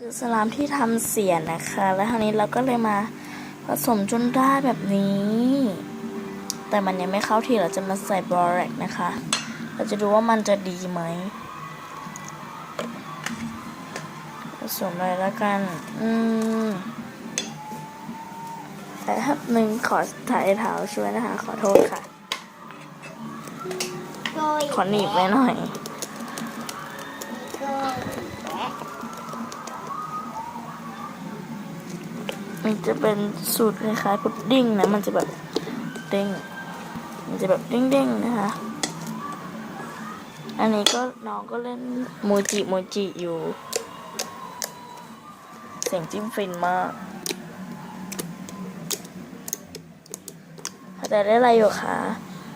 คือสลามที่ทำเสียนนะคะ แล้วคราวนี้เราก็เลยมาผสมจนได้แบบนี้ แต่มันยังไม่เข้าที่เราจะมาใส่บอแรกนะคะ เราจะดูว่ามันจะดีไหมผสมเลยแล้วกัน อืมแต่ถ้าหนึ่งขอถ่ายเท้าช่วยนะคะ ขอโทษค่ะโกยขอหนีบไว้หน่อย มันจะเป็นสูตรคล้ายๆพุดดิ้งนะ มันจะแบบเด้ง มันจะแบบเด้งๆนะคะ อันนี้ก็น้องก็เล่นโมจิโมจิอยู่ เสียงจิ้มฟินมากเข้าใจได้อะไรอยู่คะ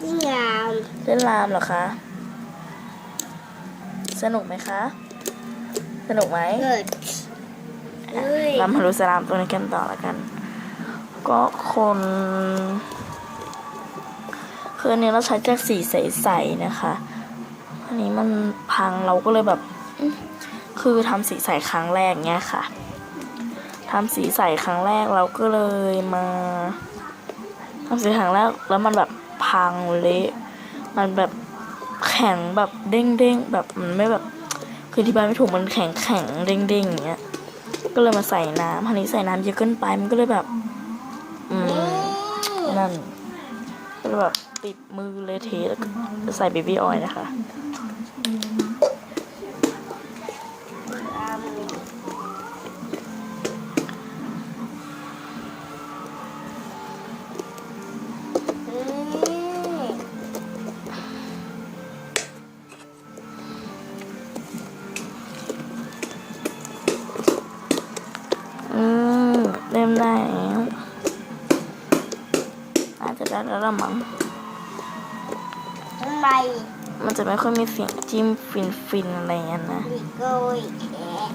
ยิ่งงามเล่นรามเหรอคะ สนุกไหมคะ สนุกไหม เรามาดูสลามตัวนี้กันต่อแล้วกัน ก็คนคืออันนี้เราใช้จากสีใสๆนะคะ อันนี้มันพังเราก็เลยแบบ คือทำสีใสครั้งแรกเนี้ยค่ะทำสีใสครั้งแรกเราก็เลยมาทำสีครั้งแรกแล้วมันแบบพังเละมันแบบแข็งแบบเด้งๆแบบมันไม่แบบคือที่บ้านไม่ถูกมันแข็งแข็งๆเด้งๆอย่างเงี้ย ก็เลยมาใส่น้ำคราวนี้ใส่น้ำเยอะเกินไปมันก็เลยแบบ อืมนั่นก็เลยแบบติดมือเลยเทแล้วใส่เบบี้ออยล์นะคะ เริ่มได้แล้วอาจจะได้แล้วละมั้งทำไมมันจะไม่ค่อยมีเสียงจิ้มฟินฟินๆอะไรอย่างเงี้ยนะมีโกยแกะ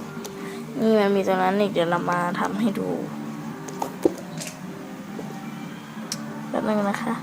นี่มันมีตรงนั้นอีกเดี๋ยวเรามาทำให้ดูแป๊บนึงนะคะ